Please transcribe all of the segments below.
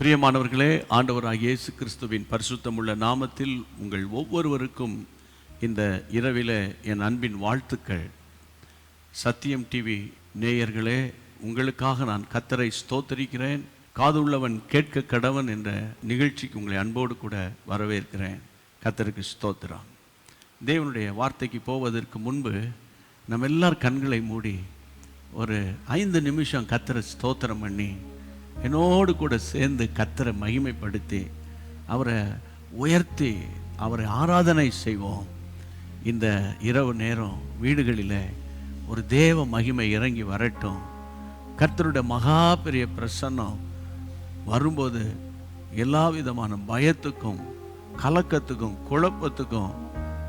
பிரியமானவர்களே ஆண்டவராக இயேசு கிறிஸ்துவின் பரிசுத்தமுள்ள நாமத்தில் உங்கள் ஒவ்வொருவருக்கும் இந்த இரவில என் அன்பின் வாழ்த்துக்கள். சத்தியம் டிவி நேயர்களே உங்களுக்காக நான் கத்தரை ஸ்தோத்தரிக்கிறேன். காதுள்ளவன் கேட்க கடவன் என்ற நிகழ்ச்சிக்கு உங்களை அன்போடு கூட வரவேற்கிறேன். கத்தருக்கு ஸ்தோத்திரம். தேவனுடைய வார்த்தைக்கு போவதற்கு முன்பு நம்ம எல்லார் கண்களை மூடி ஒரு ஐந்து நிமிஷம் கத்தரை ஸ்தோத்திரம் பண்ணி என்னோடு கூட சேர்ந்து கத்தரை மகிமைப்படுத்தி அவரை உயர்த்தி அவரை ஆராதனை செய்வோம். இந்த இரவு நேரம் வீடுகளில் ஒரு தேவ மகிமை இறங்கி வரட்டும். கர்த்தருடைய மகா பெரிய பிரசன்னம் வரும்போது எல்லா விதமான பயத்துக்கும் கலக்கத்துக்கும் குழப்பத்துக்கும்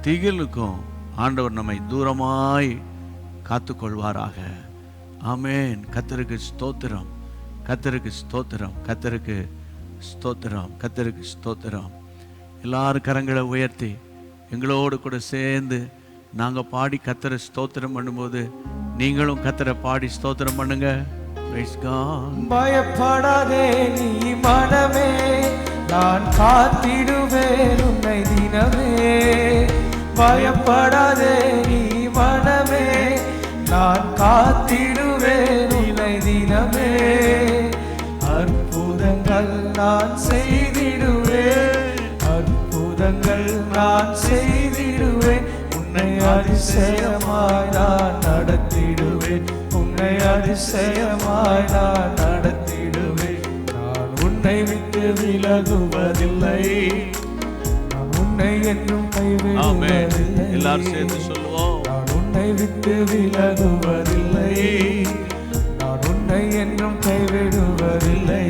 திகிலுக்கும் ஆண்டவர் நம்மை தூரமாய் காத்துக்கொள்வாராக. ஆமேன். கத்தருக்கு ஸ்தோத்திரம். கத்தருக்கு ஸ்தோத்திரம் கத்தருக்கு ஸ்தோத்திரம் கத்தருக்கு ஸ்தோத்திரம். எல்லாரும் கரங்களை உயர்த்தி எங்களோடு கூட சேர்ந்து நாங்கள் பாடி கத்தரை ஸ்தோத்திரம் பண்ணும்போது நீங்களும் கத்தரை பாடி ஸ்தோத்திரம் பண்ணுங்க. பயப்படாதே நீ மனமே நான் காத்திடுவேன் உன்னை தினமே. பயப்படாதே நீ மனமே நான் காத்திடுவேன் உன்னை தினமே. நான் செய்திடுவேன். அற்புதங்கள் நான் செய்திடுவேன். உன்னை அதிசயமாய் நான் நடத்திடுவேன். உன்னை அதிசயமாய் நான் நடத்திடுவேன். நான் உன்னை விட்டு விலகுவதில்லை. நான் உன்னை என்றும் ஆமென். கைவிடுவதில்லை எல்லாரும் சேர்ந்து சொல்லுவோம். நான் உன்னை விட்டு விலகுவதில்லை. நான் உன்னை என்றும் கைவிடுவதில்லை.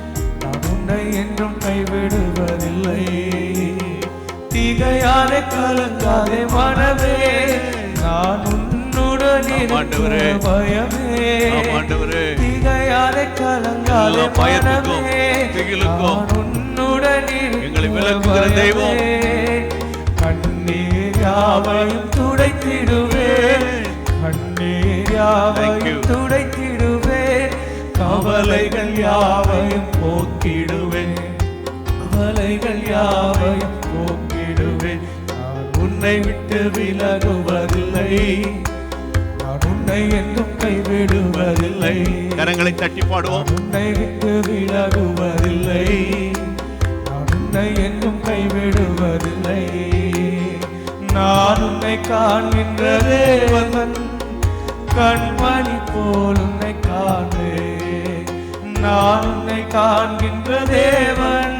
உன்னை என்றும் கைவிடுவதில்லை. திகையாலே கலங்காதே மனமே நான் உன்னுடன் பயமே. திகையாலே கலங்காதே மனமே திகிலுக்கும் உன்னுடன் எங்களை விலக்குகிற தெய்வம். கண்ணீர் யாவையும் துடைத்திடுவேன். கண்ணீர். யாவையும் துடைத்திடுவேன். கவலைகள் யாவையும் போக்கிடுவேன். கவலைகள் யாவையும் போக்கிடுவேன். நான் உன்னை விட்டு விலகுவதில்லை. நான் உன்னை என்றும் கைவிடுவதில்லை. கரங்களை தட்டி பாடுவோம். உன்னை விட்டு விலகுவதில்லை. நான் உன்னை என்றும் கைவிடுவதில்லை. நான் உன்னை காண்கின்ற தேவன் கண்மணி போல் உன்னை காண்பேன் நான் உன்னை காண்கின்ற தேவன்.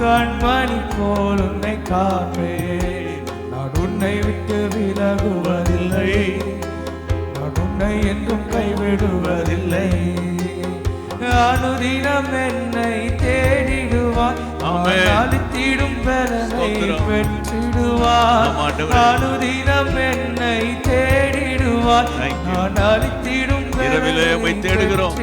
கண்மணி போல் உன்னை காண்பேன். நான் உன்னை விட்டு விலகுவதில்லை. நான் உன்னை என்றும் கைவிடுவதில்லை. அனுதினம் என்னை தேடிடுவார் பலனை ஸ்தோத்திரம். பெற்றிடுவார். அனுதினம் என்னை தேடிடுவார். நான் அளித்திடும் இரவிலே உம்மை தேடுகிறோம்.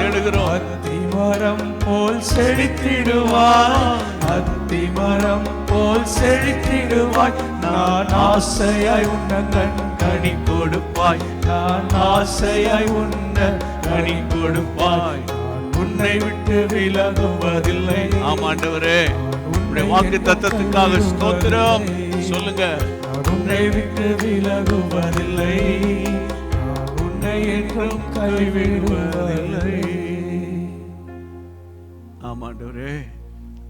தேடுகிறோம். அத்திமரம் போல் செழித்திடுவார். அத்திமரம் போல் செழித்திடுவாய். நான் ஆசையாய் உன்ன கண் கொடுப்பாய். நான் ஆசையாய் உன்ன கனி கொடுப்பாய். உன்னை விட்டு விலகுவதில்லை. ஆமாண்டவரே உடைய வாக்கு தத்தத்துக்காக ஸ்தோத்திரம். சொல்லுங்க. உன்னை விட்டு விலகுவதில்லை. நான் என்றும் கைவிடுவதில்லை ஆமாண்டவரே.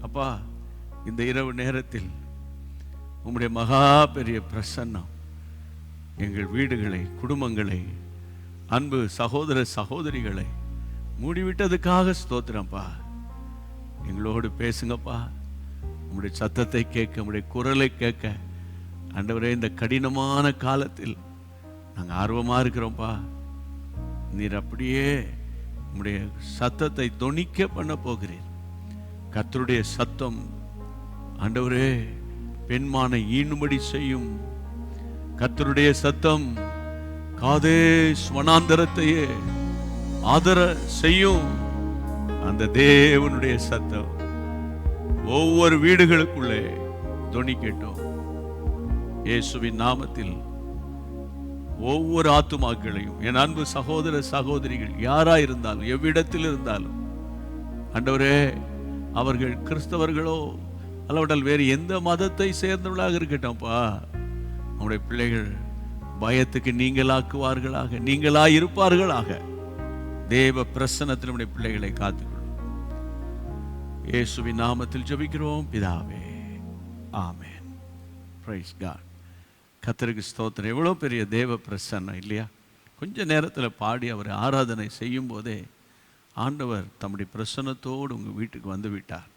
அப்பா இந்த இரவு நேரத்தில் உம்முடைய மகா பெரிய பிரசன்னம் எங்கள் வீடுகளை குடும்பங்களை அன்பு சகோதர சகோதரிகளை மூடிவிட்டதுக்காக ஸ்தோத்திரம்ப்பா எங்களோடு பேசுங்கப்பா. உங்களுடைய சத்தத்தை கேட்க உங்களுடைய குரலை கேட்க. ஆண்டவரே இந்த கடினமான காலத்தில் நாங்கள் ஆர்வமாக இருக்கிறோம்ப்பா நீர் அப்படியே உம்முடைய சத்தத்தை தொனிக்க பண்ண போகிறீர். கத்தருடைய சத்தம் ஆண்டவரே பெண்மானை ஈனும்படி செய்யும். கத்தருடைய சத்தம் காதே ஸ்வனாந்தரத்தையே ஆதர செய்யும். அந்த தேவனுடைய சத்தம் ஒவ்வொரு வீடுகளுக்குள்ளே துணிக்கட்டும் இயேசுவின் நாமத்தில் ஒவ்வொரு ஆத்துமாக்களையும் என் அன்பு சகோதர சகோதரிகள் யாரா இருந்தாலும் எவ்விடத்தில் இருந்தாலும் ஆண்டவரே அவர்கள் கிறிஸ்தவர்களோ அல்லவட்டால் வேறு எந்த மதத்தை சேர்ந்தவர்களாக இருக்கட்டும்ப்பா. நம்முடைய பிள்ளைகள் பயத்துக்கு நீங்களாக்குவார்களாக நீங்களா இருப்பார்களாக தேவ பிரசனத்தில் நம்முடைய பிள்ளைகளை காத்துக்கொள்ளும் இயேசுவின் நாமத்தில் ஜபிக்கிறோம். பிதாவே ஆமேன். பிரைஸ் காட் கத்தருக்கு ஸ்தோத்திரம். எவ்வளோ பெரிய தேவ பிரசன்னம் இல்லையா? கொஞ்ச நேரத்தில் பாடி அவர் ஆராதனை செய்யும் போதே ஆண்டவர் தம்முடைய பிரசன்னத்தோடு உங்கள் வீட்டுக்கு வந்து விட்டார்.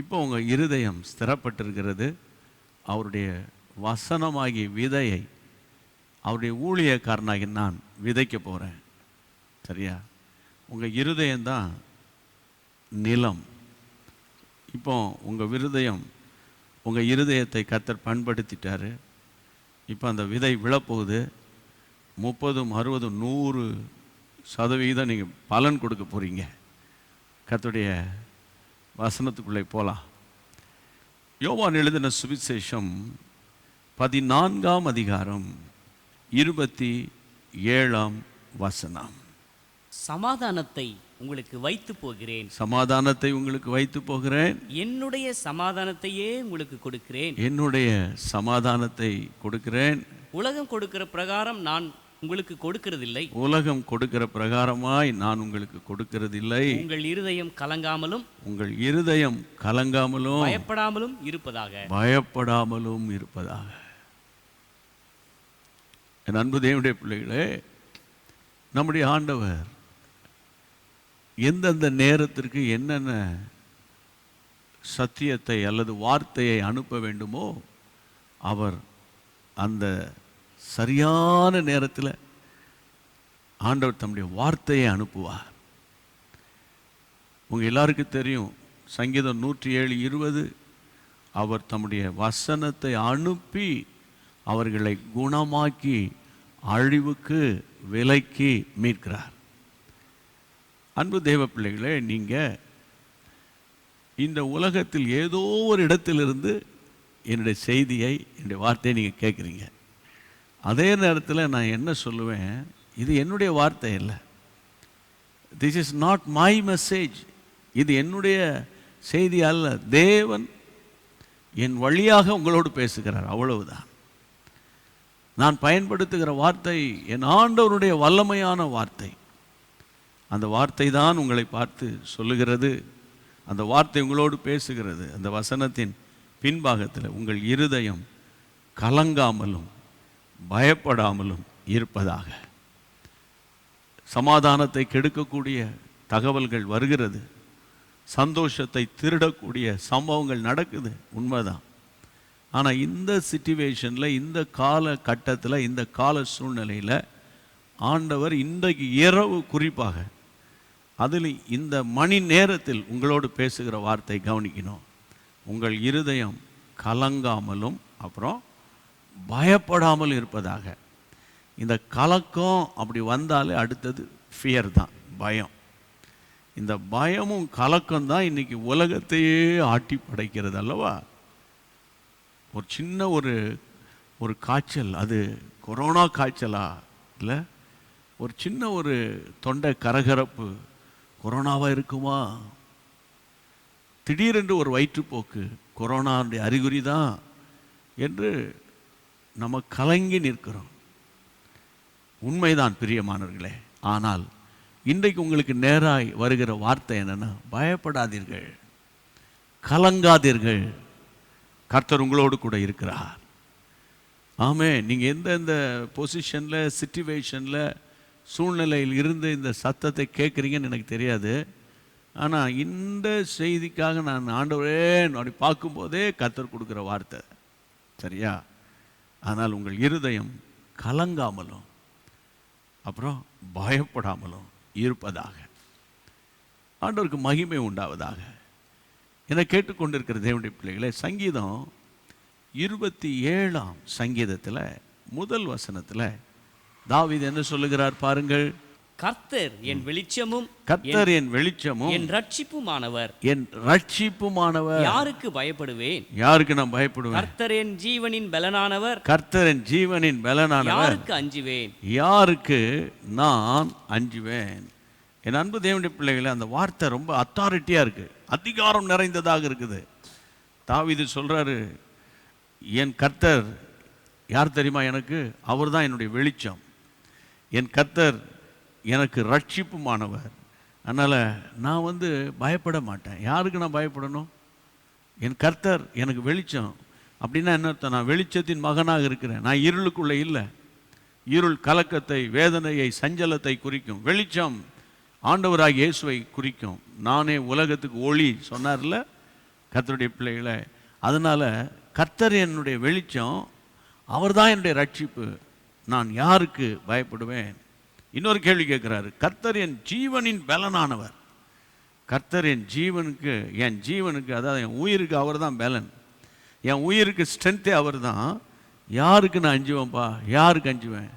இப்போ உங்கள் இருதயம் ஸ்திரப்பட்டிருக்கிறது. அவருடைய வசனமாகிய விதையை அவருடைய ஊழியக்காரனாகி நான் விதைக்க போகிறேன் சரியா? உங்கள் இருதயம்தான் நிலம். இப்போ உங்கள் விருதயம் உங்கள் இருதயத்தை கத்தர் பண்படுத்திட்டாரு. இப்போ அந்த விதை விழப்போகுது. முப்பதும் அறுபதும் நூறு சதவீதம் நீங்கள் பலன் கொடுக்க போகிறீங்க கத்துடைய வசனத்துக்குள்ளே போகலாம் யோவான் எழுதின சுவிசேஷம் பதினான்காம் அதிகாரம் இருபத்தி ஏழாம் வசனம். சமாதானத்தை உங்களுக்கு வைத்து போகிறேன். சமாதானத்தை உங்களுக்கு வைத்து போகிறேன். என்னுடைய சமாதானத்தையே உங்களுக்கு கொடுக்கிறேன். என்னுடைய சமாதானத்தை கொடுக்கிறேன். உலகம் கொடுக்கிற பிரகாரம் நான் உங்களுக்கு கொடுக்கிறதில்லை. உலகம் கொடுக்கிற பிரகாரமாய் நான் உங்களுக்கு கொடுக்கிறதில்லை. உங்கள் இருதயம் கலங்காமலும் உங்கள் இருதயம் கலங்காமலும் பயப்படாமலும் இருப்பதாக. பயப்படாமலும் இருப்பதாக. என் அன்பு தேவனுடைய பிள்ளைகளே நம்முடைய ஆண்டவர் எந்தெந்த நேரத்திற்கு என்னென்ன சத்தியத்தை அல்லது வார்த்தையை அனுப்ப வேண்டுமோ அவர் அந்த சரியான நேரத்தில் ஆண்டவர் தம்முடைய வார்த்தையை அனுப்புவார். உங்கள் எல்லாருக்கும் தெரியும் சங்கீதம் நூற்றி ஏழு இருபது அவர் தம்முடைய வசனத்தை அனுப்பி அவர்களை குணமாக்கி அழிவுக்கு விலைக்கு மீட்கிறார். அன்பு தேவ பிள்ளைகளே நீங்கள் இந்த உலகத்தில் ஏதோ ஒரு இடத்திலிருந்து என்னுடைய செய்தியை என்னுடைய வார்த்தையை நீங்கள் கேட்குறீங்க. அதே நேரத்தில் நான் என்ன சொல்லுவேன் இது என்னுடைய வார்த்தை இல்லை. This is not my message இது என்னுடைய செய்தி அல்ல. தேவன் என் வழியாக உங்களோடு பேசுகிறார் அவ்வளவுதான். நான் பயன்படுத்துகிற வார்த்தை என் ஆண்டவருடைய வல்லமையான வார்த்தை. அந்த வார்த்தை தான் உங்களை பார்த்து சொல்லுகிறது. அந்த வார்த்தை உங்களோடு பேசுகிறது. அந்த வசனத்தின் பின்பாகத்தில் உங்கள் இருதயம் கலங்காமலும் பயப்படாமலும் இருப்பதாக. சமாதானத்தை கெடுக்கக்கூடிய தகவல்கள் வருகிறது. சந்தோஷத்தை திருடக்கூடிய சம்பவங்கள் நடக்குது. உண்மைதான். ஆனால் இந்த சுச்சுவேஷனில் இந்த கால கட்டத்தில் இந்த கால சூழ்நிலையில் ஆண்டவர் இன்றைக்கு இரவு குறிப்பாக அதில் இந்த மணி நேரத்தில் உங்களோடு பேசுகிற வார்த்தை கவனிக்கணும். உங்கள் இருதயம் கலங்காமலும் அப்புறம் பயப்படாமல் இருப்பதாக. இந்த கலக்கம் அப்படி வந்தாலே அடுத்தது ஃபியர் தான் பயம். இந்த பயமும் கலக்கம் தான் இன்னைக்கு உலகத்தையே ஆட்டி படைக்கிறது அல்லவா? ஒரு சின்ன ஒரு ஒரு காய்ச்சல் அது கொரோனா காய்ச்சலா? இல்லை ஒரு சின்ன ஒரு தொண்டை கரகரப்பு கொரோனாவாக இருக்குமா? திடீரென்று ஒரு வயிற்றுப்போக்கு கொரோனாவுடைய அறிகுறி தான் என்று நம்ம கலங்கி நிற்கிறோம். உண்மைதான் பிரியமானவர்களே. ஆனால் இன்றைக்கு உங்களுக்கு நேராய் வருகிற வார்த்தை என்னென்னா பயப்படாதீர்கள். கலங்காதீர்கள். கர்த்தர் உங்களோடு கூட இருக்கிறார். ஆமே நீங்கள் எந்தெந்த பொசிஷனில் சிச்சுவேஷனில் சூழ்நிலையில் இருந்து இந்த சத்தத்தை கேட்குறீங்கன்னு எனக்கு தெரியாது. ஆனால் இந்த செய்திக்காக நான் ஆண்டவரே அப்படி பார்க்கும்போதே கத்தர் கொடுக்குற வார்த்தை. சரியா? ஆனால் உங்கள் இருதயம் கலங்காமலும் அப்புறம் பயப்படாமலும் இருப்பதாக. ஆண்டவருக்கு மகிமை உண்டாவதாக. என கேட்டுக்கொண்டிருக்கிற தேவனுடைய பிள்ளைகளே சங்கீதம் இருபத்தி ஏழாம் சங்கீதத்தில் முதல் வசனத்தில் தாவீது என்ன சொல்லுகிறார் பாருங்கள். கர்த்தர் என் வெளிச்சமும் கர்த்தர் என் வெளிச்சமும் என் ரட்சிப்புமானவர். என் ரட்சிப்புமானவர். யாருக்கு பயப்படுவேன்? யாருக்கு நான் பயப்படுவேன்? கர்த்தர் என் ஜீவனின் பலனானவர். கர்த்தர் என் ஜீவனின் பலனானவர். யாருக்கு அஞ்சுவேன்? யாருக்கு நான் அஞ்சுவேன்? என் அன்பு தேவனுடைய பிள்ளைகளே அந்த வார்த்தை ரொம்ப அத்தாரிட்டியாக இருக்கு. அதிகாரம் நிறைந்ததாக இருக்குது. தாவீது சொல்றாரு என் கர்த்தர் யார் தெரியுமா எனக்கு? அவர்தான் என்னுடைய வெளிச்சம். என் கர்த்தர் எனக்கு ரட்சிப்புமானவர் அதனால் நான் வந்து பயப்பட மாட்டேன். யாருக்கு நான் பயப்படணும்? என் கர்த்தர் எனக்கு வெளிச்சம். அப்படின்னா என்ன அர்த்தம்? நான் வெளிச்சத்தின் மகனாக இருக்கிறேன். நான் இருளுக்குள்ளே இல்லை. இருள் கலக்கத்தை வேதனையை சஞ்சலத்தை குறிக்கும். வெளிச்சம் ஆண்டவராக இயேசுவை குறிக்கும். நானே உலகத்துக்கு ஒளி சொன்னார்ல கர்த்தருடைய பிள்ளைகளை. அதனால் கர்த்தர் என்னுடைய வெளிச்சம் அவர்தான் என்னுடைய ரட்சிப்பு நான் யாருக்கு பயப்படுவேன்? இன்னொரு கேள்வி கேட்குறாரு. கர்த்தர் என் ஜீவனின் பலனானவர். கர்த்தர் என் ஜீவனுக்கு என் ஜீவனுக்கு அதாவது என் உயிருக்கு அவர் தான் பலன். என் உயிருக்கு ஸ்ட்ரென்த்தே அவர் தான் யாருக்கு நான் அஞ்சுவேன்ப்பா யாருக்கு அஞ்சுவேன்?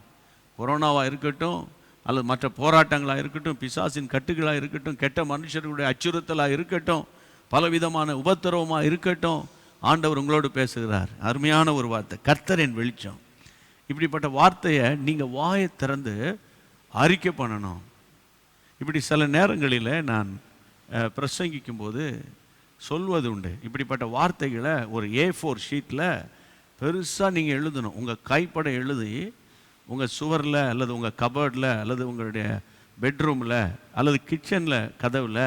கொரோனாவாக இருக்கட்டும் அல்லது மற்ற போராட்டங்களாக இருக்கட்டும் பிசாசின் கட்டுகளாக இருக்கட்டும் கெட்ட மனுஷர்களுடைய அச்சுறுத்தலாக இருக்கட்டும் பலவிதமான உபத்திரவமாக இருக்கட்டும் ஆண்டவர் உங்களோடு பேசுகிறார். அருமையான ஒரு வார்த்தை. கர்த்தரின் வெளிச்சம். இப்படிப்பட்ட வார்த்தையை நீங்கள் வாயை திறந்து அறிக்கை பண்ணணும். இப்படி சில நேரங்களில் நான் பிரசங்கிக்கும் போது சொல்வது உண்டு. இப்படிப்பட்ட வார்த்தைகளை ஒரு ஏ ஃபோர் ஷீட்டில் பெருசாக நீங்கள் எழுதணும். உங்கள் கைப்பட எழுதி உங்கள் சுவரில் அல்லது உங்கள் கபர்டில் அல்லது உங்களுடைய பெட்ரூமில் அல்லது கிச்சனில் கதவில்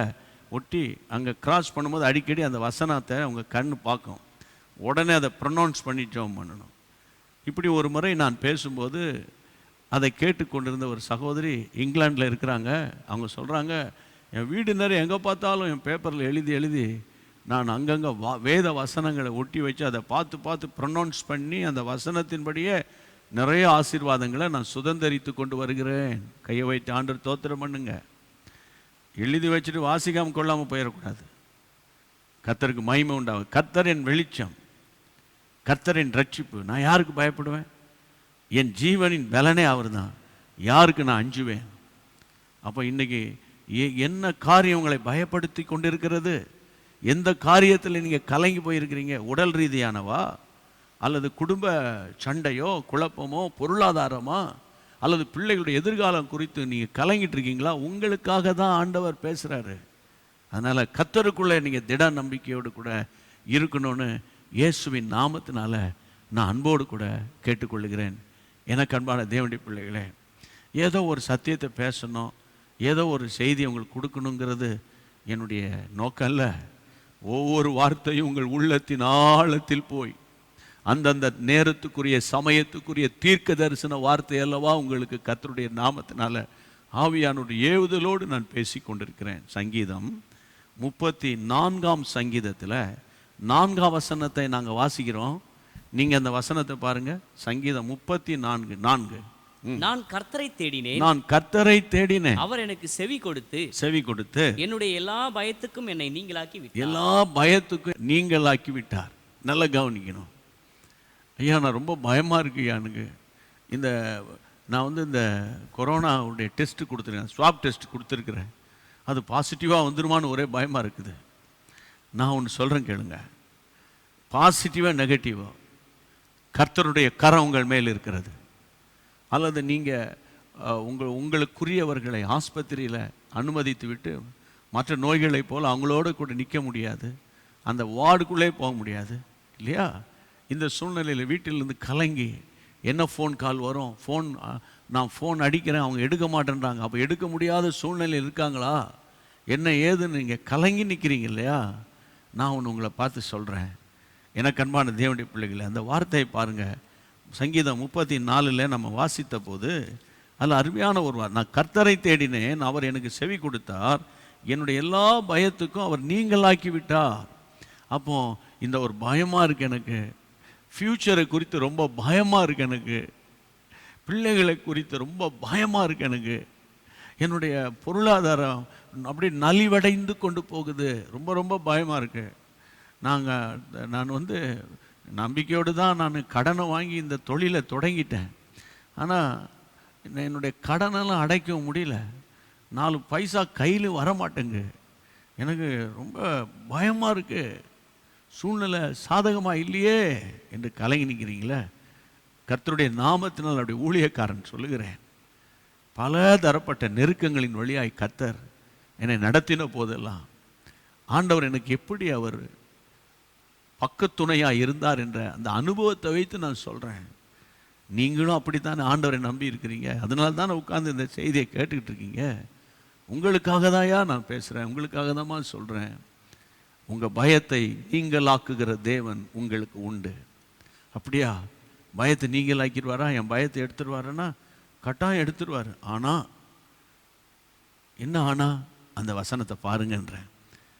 ஒட்டி அங்கே கிராஸ் பண்ணும்போது அடிக்கடி அந்த வசனத்தை உங்கள் கண் பார்க்கும். உடனே அதை ப்ரொனவுன்ஸ் பண்ணி ஜோம் பண்ணணும். இப்படி ஒரு முறை நான் பேசும்போது அதை கேட்டுக்கொண்டிருந்த ஒரு சகோதரி இங்கிலாந்தில் இருக்கிறாங்க. அவங்க சொல்கிறாங்க என் வீடு நிறைய எங்கே பார்த்தாலும் என் பேப்பரில் எழுதி எழுதி நான் அங்கங்கே வா வேத வசனங்களை ஒட்டி வச்சு அதை பார்த்து பார்த்து ப்ரொனவுன்ஸ் பண்ணி அந்த வசனத்தின்படியே நிறைய ஆசீர்வாதங்களை நான் சுதந்தரித்து கொண்டு வருகிறேன். கையை வைத்து ஆண்டர் தோத்திரம் பண்ணுங்க. எழுதி வச்சுட்டு வாசிக்காமல் கொள்ளாமல் போயிடக்கூடாது. கத்தருக்கு மகிமை உண்டாகும். கத்தர் என் வெளிச்சம். கர்த்தரின் ரட்சிப்பு. நான் யாருக்கு பயப்படுவேன்? என் ஜீவனின் பலனே அவர்தான். யாருக்கு நான் அஞ்சுவேன்? அப்போ இன்னைக்கு என்ன காரியம் உங்களை பயப்படுத்தி கொண்டிருக்கிறது? எந்த காரியத்தில் நீங்கள் கலங்கி போயிருக்கிறீங்க? உடல் ரீதியானவா? அல்லது குடும்ப சண்டையோ குழப்பமோ பொருளாதாரமா? அல்லது பிள்ளைகளுடைய எதிர்காலம் குறித்து நீங்கள் கலங்கிட்டு இருக்கீங்களா? உங்களுக்காக தான் ஆண்டவர் பேசுகிறாரு அதனால் கத்தருக்குள்ளே நீங்கள் திட நம்பிக்கையோடு கூட இருக்கணும்னு இயேசுவின் நாமத்தினால நான் அன்போடு கூட கேட்டுக்கொள்கிறேன். எனக்கு அன்பான தேவனுடைய பிள்ளைகளே ஏதோ ஒரு சத்தியத்தை பேசணும் ஏதோ ஒரு செய்தி உங்களுக்கு கொடுக்கணுங்கிறது என்னுடைய நோக்கம் அல்ல. ஒவ்வொரு வார்த்தையும் உங்கள் உள்ளத்தின் ஆழத்தில் போய் அந்தந்த நேரத்துக்குரிய சமயத்துக்குரிய தீர்க்க தரிசன வார்த்தை அல்லவா உங்களுக்கு கத்தருடைய நாமத்தினால ஆவியானுடைய ஏவுதலோடு நான் பேசி கொண்டிருக்கிறேன் சங்கீதம் முப்பத்தி நான்காம் சங்கீதத்தில் நான்காம் வசனத்தை நாங்கள் வாசிக்கிறோம். நீங்கள் அந்த வசனத்தை பாருங்க. சங்கீதம் முப்பத்தி நான்கு. நான்கு. நான் கர்த்தரை தேடினேன். நான் கர்த்தரை தேடினேன். அவர் எனக்கு செவி கொடுத்து செவி கொடுத்து என்னுடைய எல்லா பயத்துக்கும் என்னை நீங்களாக்கி விட்டார். எல்லா பயத்துக்கும் நீங்களாக்கி விட்டார். நல்லா கவனிக்கணும். ஐயா நான் ரொம்ப பயமாக இருக்கு ஐயா எனக்கு இந்த நான் வந்து இந்த கொரோனாவுடைய டெஸ்ட் கொடுத்துருக்கேன். ஸ்வாப் டெஸ்ட் கொடுத்துருக்குறேன். அது பாசிட்டிவாக வந்துருமான்னு ஒரே பயமாக இருக்குது. நான் ஒன்று சொல்கிறேன் கேளுங்க. பாசிட்டிவாக நெகட்டிவோ கர்த்தருடைய கரம் உங்கள் மேல் இருக்கிறது. அல்லது நீங்கள் உங்கள் உங்களுக்குரியவர்களை ஆஸ்பத்திரியில் அனுமதித்து விட்டு மற்ற நோய்களைப் போல் அவங்களோட கூட நிற்க முடியாது. அந்த வார்டுக்குள்ளே போக முடியாது. இல்லையா? இந்த சூழ்நிலையில் வீட்டிலிருந்து கலங்கி என்ன ஃபோன் கால் வரும்? ஃபோன் நான் ஃபோன் அடிக்கிறேன் அவங்க எடுக்க மாட்டேன்றாங்க. அப்போ எடுக்க முடியாத சூழ்நிலையில் இருக்காங்களா? என்ன ஏதுன்னு நீங்கள் கலங்கி நிற்கிறீங்க இல்லையா? நான் ஒன்று உங்களை பார்த்து சொல்கிறேன் எனக்கு அன்பான தேவனுடைய பிள்ளைகளே அந்த வார்த்தையை பாருங்கள் சங்கீதம் முப்பத்தி நாலில் நம்ம வாசித்த போது அதில் அருமையான ஒரு நான் கர்த்தரை தேடினேன் அவர் எனக்கு செவி கொடுத்தார். என்னுடைய எல்லா பயத்துக்கும் அவர் நீங்களாக்கி விட்டார் அப்போ இந்த ஒரு பயமாக இருக்கு எனக்கு. ஃப்யூச்சரை குறித்து ரொம்ப பயமாக இருக்கு எனக்கு. பிள்ளைகளை குறித்து ரொம்ப பயமாக இருக்கு எனக்கு. என்னுடைய பொருளாதாரம் அப்படியே நலிவடைந்து கொண்டு போகுது. ரொம்ப ரொம்ப பயமாக இருக்குது நாங்கள் நான் வந்து நம்பிக்கையோடு தான் நான் கடனை வாங்கி இந்த தொழிலை தொடங்கிட்டேன். ஆனால் என்னுடைய கடனெல்லாம் அடைக்கவும் முடியல. நாலு பைசா கையில் வரமாட்டேங்கு எனக்கு ரொம்ப பயமாக இருக்குது சூழ்நிலை சாதகமாக இல்லையே என்று கலங்கி நிற்கிறீங்களே கர்த்தருடைய நாமத்தினால் அப்படி ஊழியக்காரன் சொல்லுகிறேன். பல தரப்பட்ட நெருக்கங்களின் வழியாய் கத்தர் என்னை நடத்தின போதெல்லாம் ஆண்டவர் எனக்கு எப்படி அவர் பக்கத்துணையாக இருந்தார் என்ற அந்த அனுபவத்தை வைத்து நான் சொல்கிறேன் நீங்களும் அப்படித்தானே ஆண்டவரை நம்பி இருக்கிறீங்க. அதனால தானே உட்காந்து இந்த செய்தியை கேட்டுக்கிட்டு இருக்கீங்க. உங்களுக்காக தான்யா நான் பேசுகிறேன் உங்களுக்காக தான் சொல்கிறேன் உங்கள் பயத்தை நீங்களாக்குகிற தேவன் உங்களுக்கு உண்டு. அப்படியா? பயத்தை நீங்களாக்கிடுவாரா? என் பயத்தை எடுத்துடுவாரன்னா கட்டாயம் எடுத்துருவார். ஆனால் என்ன ஆனா? அந்த வசனத்தை பாருங்கன்றேன்.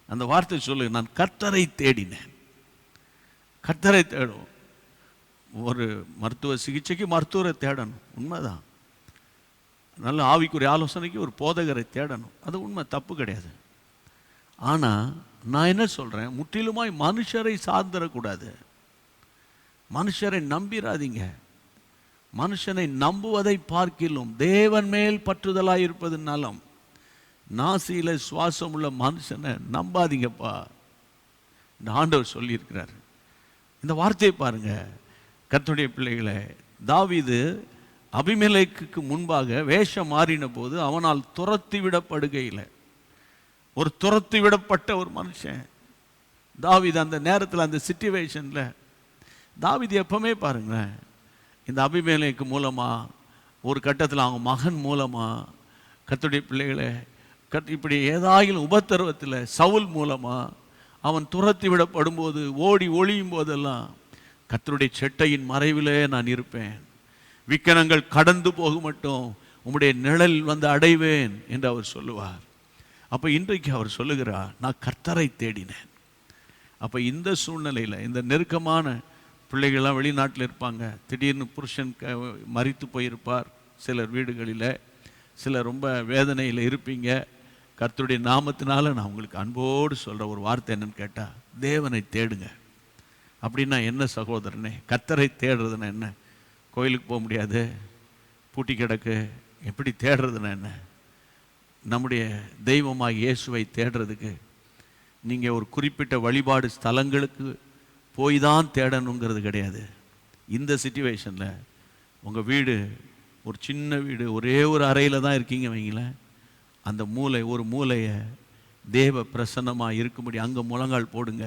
அந்த வார்த்தை சொல்லு நான் கர்த்தரை தேடினேன். கர்த்தரை தேடும். ஒரு மருத்துவ சிகிச்சைக்கு மருத்துவரை தேடணும். உண்மைதான். நல்ல ஆவிக்குரிய ஆலோசனைக்கு ஒரு போதகரை தேடணும். அது உண்மை தப்பு கிடையாது. ஆனால் நான் என்ன சொல்கிறேன் முற்றிலுமாய் மனுஷரை சார்ந்திடக்கூடாது. மனுஷரை நம்பிடாதீங்க மனுஷனை நம்புவதை பார்க்கிலும் தேவன் மேல் பற்றுதலாக இருப்பது நலம் சுவாசம் உள்ள மனுஷனை நம்பாதீங்கப்பா. இந்த ஆண்டவர் சொல்லியிருக்கிறார். இந்த வார்த்தையை பாருங்க. கத்துடைய பிள்ளைகளை தாவிது அபிமலைக்கு முன்பாக வேஷம் மாறின போது அவனால் துரத்தி விடப்படுகையில் ஒரு துரத்தி விடப்பட்ட ஒரு மனுஷன். தாவிது அந்த நேரத்தில் அந்த சிச்சுவேஷனில் தாவிது எப்பவுமே பாருங்களேன் இந்த அபிமேலைக்கு மூலமாக ஒரு கட்டத்தில் அவங்க மகன் மூலமாக கத்துடைய பிள்ளைகளை கத் இப்படி ஏதாயிலும் உபத்திரவத்தில் சவுல் மூலமாக அவன் துரத்தி விடப்படும்போது ஓடி ஒளியும் போதெல்லாம் கத்தருடைய செட்டையின் மறைவிலே நான் இருப்பேன். விக்கனங்கள் கடந்து போக மட்டும் உம்முடைய நிழல் வந்து அடைவேன் என்று அவர் சொல்லுவார். அப்போ இன்றைக்கு அவர் சொல்லுகிறார் நான் கர்த்தரை தேடினேன். அப்போ இந்த சூழ்நிலையில் இந்த நெருக்கமான பிள்ளைகள்லாம் வெளிநாட்டில் இருப்பாங்க. திடீர்னு புருஷன் க மறித்து போயிருப்பார். சிலர் வீடுகளில் சிலர் ரொம்ப வேதனையில் இருப்பீங்க. கர்த்தருடைய நாமத்தினால நான் உங்களுக்கு அன்போடு சொல்கிற ஒரு வார்த்தை என்னன்னு கேட்டால் தேவனை தேடுங்க. அப்படின்னா என்ன சகோதரனே? கத்தரை தேடுறதுன்னா என்ன? கோயிலுக்கு போக முடியாது? பூட்டி கிடக்கு? எப்படி தேடுறதுன்னா என்ன? நம்முடைய தெய்வமாக இயேசுவை தேடுறதுக்கு நீங்கள் ஒரு குறிப்பிட்ட வழிபாடு ஸ்தலங்களுக்கு போய் தான் தேடணுங்கிறது கிடையாது. இந்த சுச்சுவேஷனில் உங்கள் வீடு ஒரு சின்ன வீடு ஒரே ஒரு அறையில் தான் இருக்கீங்க வைங்களேன். அந்த மூளை ஒரு மூளையை தேவ பிரசன்னமாக இருக்கும்படி அங்கே முழங்கால் போடுங்க.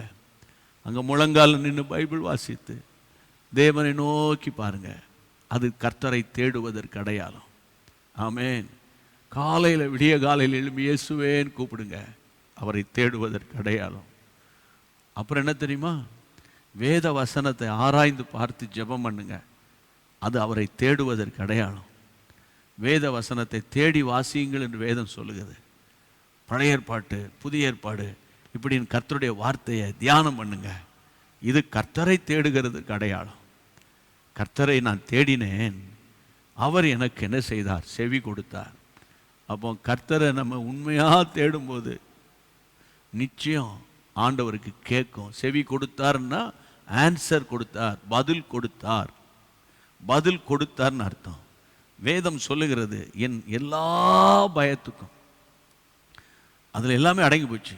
அங்கே முழங்கால் நின்று பைபிள் வாசித்து தேவனை நோக்கி பாருங்கள் அது கர்த்தரை தேடுவதற்கு அடையாளம். ஆமேன். காலையில் விடிய காலையில் எழும்பி இயேசுவேன்னு கூப்பிடுங்க. அவரை தேடுவதற்கு அடையாளம். அப்புறம் என்ன தெரியுமா? வேத வசனத்தை ஆராய்ந்து பார்த்து ஜெபம் பண்ணுங்க. அது அவரை தேடுவதற்கு அடையாளம். வேத வசனத்தை தேடி வாசியுங்கள் என்று வேதம் சொல்லுகிறது. பழைய ஏற்பாட்டு புதிய ஏற்பாடு இப்படின்னு கர்த்தருடைய வார்த்தையை தியானம் பண்ணுங்க. இது கர்த்தரை தேடுகிறதுக்கு அடையாளம். கர்த்தரை நான் தேடினேன். அவர் எனக்கு என்ன செய்தார்? செவி கொடுத்தார். அப்போ கர்த்தரை நம்ம உண்மையாக தேடும்போது நிச்சயம் ஆண்டவருக்கு கேட்கும். செவி கொடுத்தாருன்னா ஆன்சர் கொடுத்தார் பதில் கொடுத்தார். பதில் கொடுத்தார்னு அர்த்தம். வேதம் சொல்லுகிறது என் எல்லா பயத்துக்கும். அதில் எல்லாமே அடங்கி போச்சு.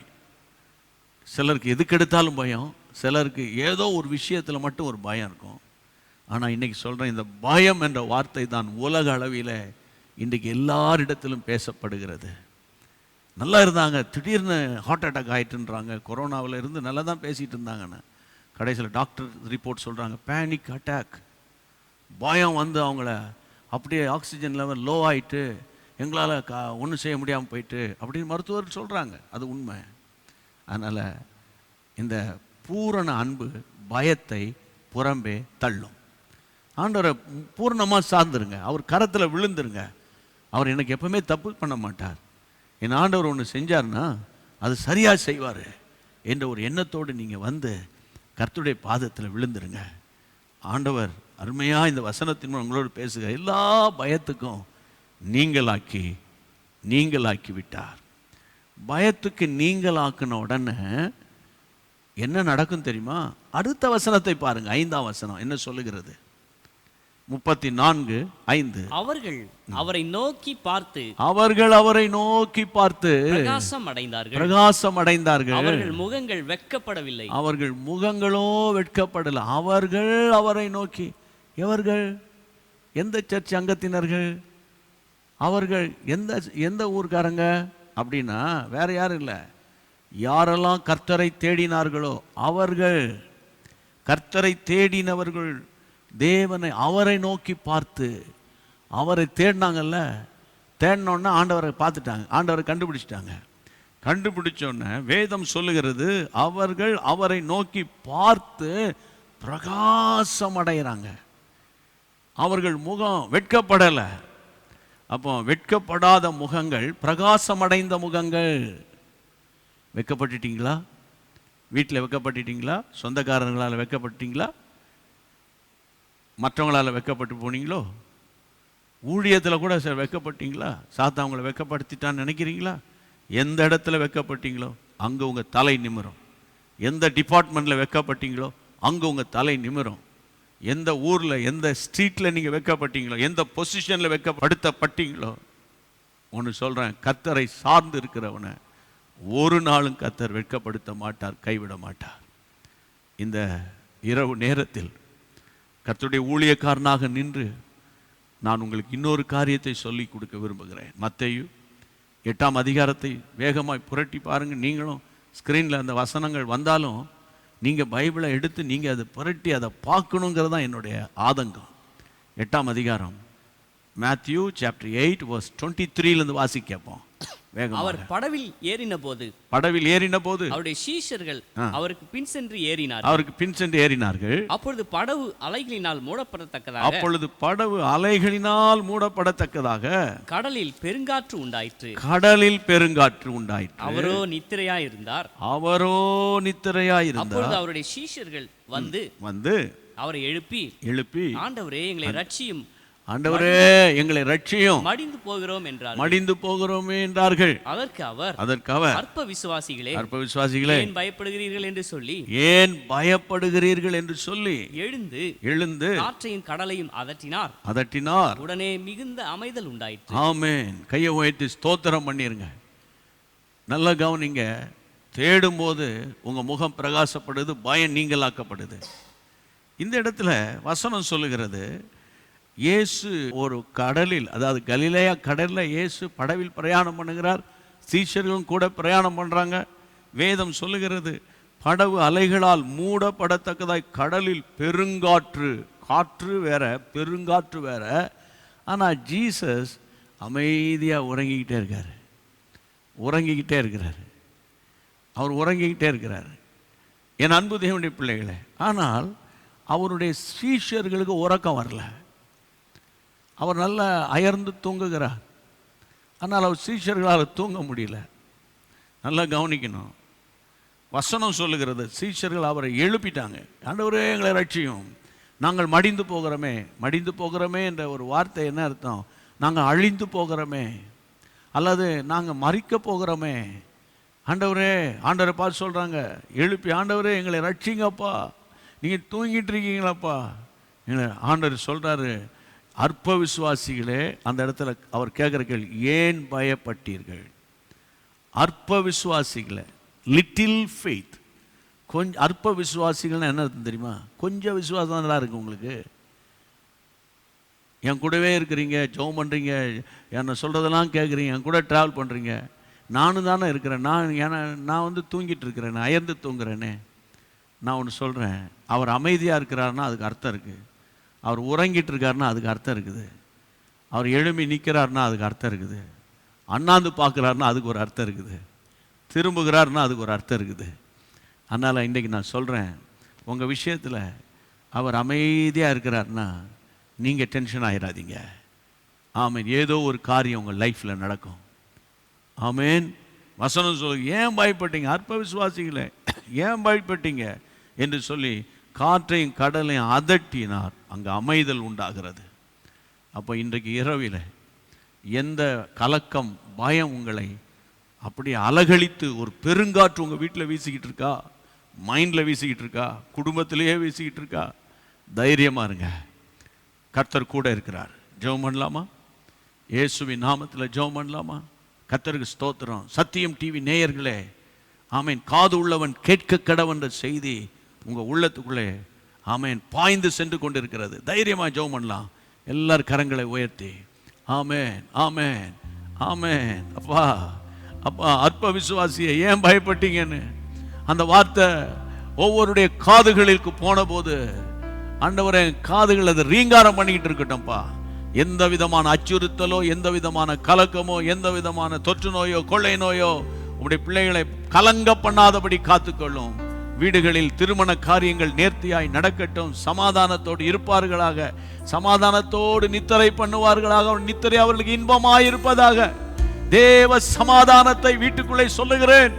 சிலருக்கு எதுக்கு எடுத்தாலும் பயம் சிலருக்கு ஏதோ ஒரு விஷயத்தில் மட்டும் ஒரு பயம் இருக்கும். ஆனால் இன்றைக்கி சொல்கிறேன் இந்த பயம் என்ற வார்த்தை தான் உலக அளவில் இன்றைக்கு எல்லாரிடத்திலும் பேசப்படுகிறது. நல்லா இருந்தாங்க திடீர்னு ஹார்ட் அட்டாக் ஆகிட்டுன்றாங்க கொரோனாவில் இருந்து நல்லா தான் பேசிகிட்டு இருந்தாங்கன்னு. கடைசியில் டாக்டர் ரிப்போர்ட் சொல்கிறாங்க பேனிக் அட்டாக் பயம் வந்து அவங்கள. அப்படியே ஆக்சிஜன் லெவல் லோ ஆகிட்டு எங்களால் கா ஒன்றும் செய்ய முடியாமல் போயிட்டு அப்படின்னு மருத்துவர் சொல்கிறாங்க அது உண்மை. அதனால் இந்த பூரண அன்பு பயத்தை புறம்பே தள்ளும். ஆண்டவரை பூர்ணமாக சார்ந்துருங்க. அவர் கரத்தில் விழுந்துருங்க. அவர் எனக்கு எப்பவுமே தப்பு பண்ண மாட்டார். என் ஆண்டவர் ஒன்று செஞ்சார்னா அது சரியாக செய்வார் என்ற ஒரு எண்ணத்தோடு நீங்கள் வந்து கர்த்துடைய பாதத்தில் விழுந்துருங்க. ஆண்டவர் அருமையாக இந்த வசனத்தின் மூலம் உங்களோடு பேசுக. எல்லா பயத்துக்கும் நீங்களாக்கி நீங்களாக்கி விட்டார் பயத்துக்கு நீங்களாக்குன உடனே என்ன நடக்கும் தெரியுமா? அடுத்த வசனத்தை பாருங்கள் ஐந்தாம் வசனம். என்ன சொல்லுகிறது? முப்பத்தி நான்கு ஐந்து. அவர்கள் அவரை நோக்கி பார்த்து அவர்கள் அவரை நோக்கி பார்த்து பிரகாசம் அடைந்தார்கள் பிரகாசம் அடைந்தார்கள் அவர்கள் முகங்கள் வெட்கப்படவில்லை. அவர்கள் முகங்களோ வெட்கப்படல. அவர்கள் அவரை நோக்கி எவர்கள்? எந்த சர்ச் அங்கத்தினர்கள்? அவர்கள் எந்த எந்த ஊர்க்காரங்க? அப்படின்னா வேற யாரும் இல்லை. யாரெல்லாம் கர்த்தரை தேடினார்களோ அவர்கள் கர்த்தரை தேடினவர்கள் தேவனை அவரை நோக்கி பார்த்து அவரை தேடினாங்கல்ல தேடினோடனே ஆண்டவரை பார்த்துட்டாங்க. ஆண்டவரை கண்டுபிடிச்சிட்டாங்க. கண்டுபிடிச்சோன்னே வேதம் சொல்லுகிறது அவர்கள் அவரை நோக்கி பார்த்து பிரகாசம் அடைகிறாங்க அவர்கள் முகம் வெட்கப்படலை. அப்போ வெட்கப்படாத முகங்கள் பிரகாசமடைந்த முகங்கள். வெட்கப்பட்டுட்டீங்களா வீட்டில் வெட்கப்பட்டுட்டீங்களா சொந்தக்காரங்களால் வெட்கப்பட்டீங்களா மற்றவங்களால் வெக்கப்பட்டு போனீங்களோ? ஊழியத்தில் கூட சார் வைக்கப்பட்டீங்களா? சாத்தா அவங்கள வெக்கப்படுத்திட்டான்னு நினைக்கிறீங்களா? எந்த இடத்துல வைக்கப்பட்டீங்களோ அங்கே உங்கள் தலை நிமிரும். எந்த டிபார்ட்மெண்ட்டில் வைக்கப்பட்டீங்களோ அங்கே உங்கள் தலை நிமிரும். எந்த ஊரில் எந்த ஸ்ட்ரீட்டில் நீங்கள் வைக்கப்பட்டீங்களோ எந்த பொசிஷனில் வைக்கப்படுத்தப்பட்டீங்களோ ஒன்று சொல்கிறேன் கத்தரை சார்ந்து இருக்கிறவனை ஒரு நாளும் கத்தர் வெட்கப்படுத்த மாட்டார் கைவிட மாட்டார். இந்த இரவு நேரத்தில் கர்த்தருடைய ஊழியக்காரனாக நின்று நான் உங்களுக்கு இன்னொரு காரியத்தை சொல்லி கொடுக்க விரும்புகிறேன். மத்தையும் எட்டாம் அதிகாரத்தை வேகமாய் புரட்டி பாருங்கள் நீங்களும் ஸ்க்ரீனில் அந்த வசனங்கள் வந்தாலும் நீங்கள் பைபிளை எடுத்து நீங்கள் அதை புரட்டி அதை பார்க்கணுங்கிறது தான் என்னுடைய ஆதங்கம். எட்டாம் அதிகாரம். Matthew chapter eight verse twenty த்ரீலேருந்து வாசி கேட்போம். அவர் படவில் ஏறின போது படவில் ஏறின போது அவருடைய சீஷர்கள். அவருக்கு பின் சென்று ஏறினார் அவருக்கு பின் சென்று ஏறினார்கள். அப்பொழுது படவு அலைகளினால் மூடப்படத்தக்கதாக. அப்பொழுது படவு அலைகளினால் மூடப்படத்தக்கதாக. கடலில் பெருங்காற்று உண்டாயிற்று. கடலில் பெருங்காற்று உண்டாயிற்று. அவரோ நித்திரையாயிருந்தார். அவரோ நித்திரையாய் அப்பொழுது இருந்தார் அவருடைய சீஷர்கள் வந்து வந்து அவரை எழுப்பி எழுப்பி ஆண்டவரே எங்களை ரட்சியும் ஆண்டவரே எங்களை ரட்சியும். மடிந்து போகிறோம் என்றார் மடிந்து போகிறோமே என்றார்கள். அதற்கு அவர் அதற்கு அவர் அற்ப விசுவாசிகளே அற்ப விசுவாசிகளே ஏன் பயப்படுகிறீர்கள் என்று சொல்லி ஏன் பயப்படுகிறீர்கள் என்று சொல்லி எழுந்து எழுந்து காற்றையும் கடலையும் அதட்டினார். அதட்டினார். உடனே மிகுந்த அமைதல் உண்டாயிற்று. ஆமென். கையை உயர்த்தி ஸ்தோத்திரம் பண்ணிருங்க. நல்லா கவனிங்க. தேடும்போது உங்க முகம் பிரகாசப்படுது பயம் நீங்களாக்கப்படுது இந்த இடத்துல வசனம் சொல்லுகிறது இயேசு ஒரு கடலில் அதாவது கலிலேயா கடலில் இயேசு படவில் பிரயாணம் பண்ணுகிறார் சீஷர்களும் கூட பிரயாணம் பண்ணுறாங்க வேதம் சொல்லுகிறது படவு அலைகளால் மூடப்படத்தக்கதாய் கடலில் பெருங்காற்று காற்று வேற பெருங்காற்று வேற. ஆனால் ஜீசஸ் அமைதியாக உறங்கிக்கிட்டே இருக்கார். உறங்கிக்கிட்டே இருக்கிறார். அவர் உறங்கிக்கிட்டே இருக்கிறார். என் அன்பு தேவனுடைய பிள்ளைகளே ஆனால் அவருடைய சீஷர்களுக்கு உறக்கம் வரல. அவர் நல்லா அயர்ந்து தூங்குகிறார். ஆனால் அவர் சீஷர்களால் தூங்க முடியல. நல்லா கவனிக்கணும். வசனம் சொல்லுகிறது சீஷர்கள் அவரை எழுப்பிட்டாங்க. ஆண்டவரே எங்களை ரட்சியும். நாங்கள் மடிந்து போகிறோமே மடிந்து போகிறோமே என்ற ஒரு வார்த்தை என்ன அர்த்தம்? நாங்கள் அழிந்து போகிறோமே. அல்லது நாங்கள் மறிக்க போகிறோமே. ஆண்டவரே ஆண்டவரை பார்த்து சொல்கிறாங்க எழுப்பி ஆண்டவரே எங்களை ரட்சிங்கப்பா. நீங்கள் தூங்கிட்டு இருக்கீங்களாப்பா? எங்களை ஆண்டவர் சொல்கிறாரு அற்ப விசுவாசிகளே அந்த இடத்துல அவர் கேட்குற ஏன் பயப்பட்டீர்கள்? அற்ப விசுவாசிகளை லிட்டில் ஃபெய்த் கொஞ்சம் அற்ப விசுவாசிகள்னா என்ன அர்த்தம் தெரியுமா? கொஞ்சம் விசுவாசம் நல்லா இருக்கு உங்களுக்கு. என் கூடவே இருக்கிறீங்க ஜெபம் பண்ணுறீங்க என்னை சொல்கிறதெல்லாம் கேட்குறீங்க என் கூட ட்ராவல் பண்ணுறீங்க நானும் தானே இருக்கிறேன். நான் ஏன்னா நான் வந்து தூங்கிட்டு இருக்கிறேன் அயர்ந்து தூங்குறேனே. நான் ஒன்று சொல்கிறேன் அவர் அமைதியாக இருக்கிறாருன்னா அதுக்கு அர்த்தம் இருக்குது அவர் உறங்கிட்டு இருக்காருன்னா அதுக்கு அர்த்தம் இருக்குது. அவர் எழும்பி நிற்கிறாருன்னா அதுக்கு அர்த்தம் இருக்குது. அண்ணாந்து பார்க்குறாருன்னா அதுக்கு ஒரு அர்த்தம் இருக்குது. திரும்புகிறாருன்னா அதுக்கு ஒரு அர்த்தம் இருக்குது. அதனால் இன்றைக்கி நான் சொல்கிறேன் உங்கள் விஷயத்தில் அவர் அமைதியாக இருக்கிறாருன்னா நீங்கள் டென்ஷன் ஆகிடாதீங்க ஆமீன். ஏதோ ஒரு காரியம் உங்கள் லைஃப்பில் நடக்கும். ஆமீன். வசனம் சொல்லு ஏன் பயப்பட்டீங்க? அற்ப விசுவாசிகளே ஏன் பயப்பட்டீங்க? என்று சொல்லி காற்றையும் கடலையும் அதட்டினார். அங்கே அமைதல் உண்டாகிறது. அப்போ இன்றைக்கு இரவில் எந்த கலக்கம் பயம் உங்களை அப்படியே அலகழித்து ஒரு பெருங்காற்று உங்கள் வீட்டில் வீசிக்கிட்டு இருக்கா? மைண்டில் வீசிக்கிட்டு இருக்கா? குடும்பத்திலேயே வீசிக்கிட்டு இருக்கா? தைரியமாக இருங்க. கர்த்தர் கூட இருக்கிறார். ஜெபம் பண்ணலாமா? இயேசுவின் நாமத்தில் ஜெபம் பண்ணலாமா? கர்த்தருக்கு ஸ்தோத்திரம். சத்தியம் டிவி நேயர்களே ஆமீன். காது உள்ளவன் கேட்க கடவன்ற செய்தி உங்கள் உள்ளத்துக்குள்ளே ஆமேன் பாய்ந்து சென்று கொண்டிருக்கிறது. தைரியமாக ஜெபம் பண்ணலாம். எல்லார் கரங்களை உயர்த்தி. ஆமேன் ஆமேன் ஆமேன். அப்பா அப்பா அற்ப விசுவாசியை ஏன் பயப்பட்டீங்கன்னு? அந்த வார்த்தை ஒவ்வொருடைய காதுகளுக்கு போன போது ஆண்டவரே காதுகள் அதை ரீங்காரம் பண்ணிக்கிட்டு இருக்கட்டும்ப்பா. எந்த விதமான அச்சுறுத்தலோ எந்த விதமான கலக்கமோ எந்த விதமான தொற்று நோயோ கொள்ளை நோயோ உங்களுடைய பிள்ளைகளை கலங்க பண்ணாதபடி காத்துக்கொள்ளும். வீடுகளில் திருமண காரியங்கள் நேர்த்தியாய் நடக்கட்டும் சமாதானத்தோடு இருப்பார்களாக. சமாதானத்தோடு நித்தரை பண்ணுவார்களாக. நித்தரை அவர்களுக்கு இன்பமாய் இருப்பதாக தேவ சமாதானத்தை வீட்டுக்குள்ளே சொல்லுகிறேன்.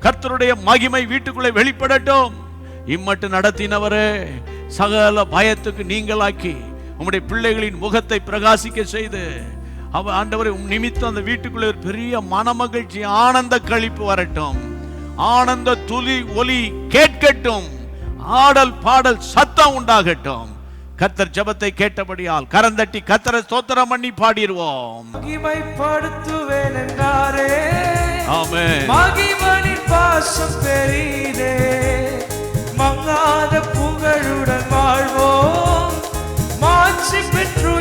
கர்த்தருடைய மகிமை வீட்டுக்குள்ளே வெளிப்படட்டும். இம்மட்டு நடத்தினவரே சகல பயத்துக்கு நீங்களாக்கி உம்முடைய பிள்ளைகளின் முகத்தை பிரகாசிக்க செய்து அவ ஆண்டவரை உம் நிமித்தம் அந்த வீட்டுக்குள்ளே ஒரு பெரிய மனமகிழ்ச்சி ஆனந்த கழிப்பு வரட்டும். ஆனந்த துளி ஒலி கேட்கட்டும். ஆடல் பாடல் சத்தம் உண்டாகட்டும். கர்த்தர் ஜெபத்தை கேட்டபடியால் கரந்தட்டி கர்த்தரை ஸ்தோத்திரம் பண்ணி பாடிடுவோம். மகிமைப்படுத்துவேன் என்றாரே மகிமனின் பாசம் பெரிதே. மங்காத புகழுடன் வாழ்வோம். மாட்சி பெற்று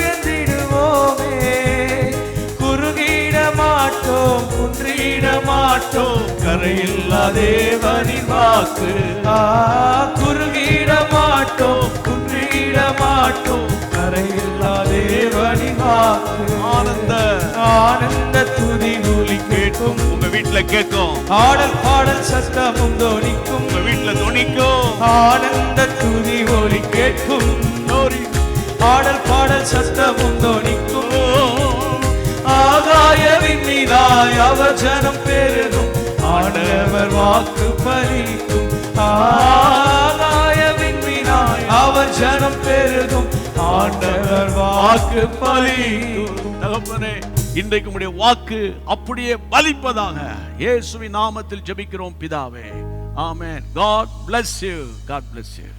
குன்றிட மாட்டோம் கரையில்லா தேவனின் வாக்கு. ஆ குறுகிட மாட்டோம் குன்றிட மாட்டோம் கரையில்லா தேவனின் வாக்கு. ஆனந்த. ஆனந்த துதி ஒலி கேட்கும். உங்க வீட்டுல கேட்கும். ஆடல் பாடல் சத்தமும் தோனிக்கும். உங்க வீட்டுல துணிக்கும் ஆனந்த துதி ஒலி கேட்கும். ஆடல் பாடல் சத்தமும் தோனிக்கும். மீதாய் அவர் ஜனம் பெருதும் ஆண்டவர் வாக்கு பலிக்கும் ஆதாயவின் வினாய் அவர் ஜனம் பெருதும் ஆண்டவர் வாக்கு பலிக்கும் தகப்பனே இன்றைக்கு உடைய வாக்கு அப்படியே பலிப்பதாக இயேசுவின் நாமத்தில் ஜெபிக்கிறோம் பிதாவே. ஆமென். God bless you God bless you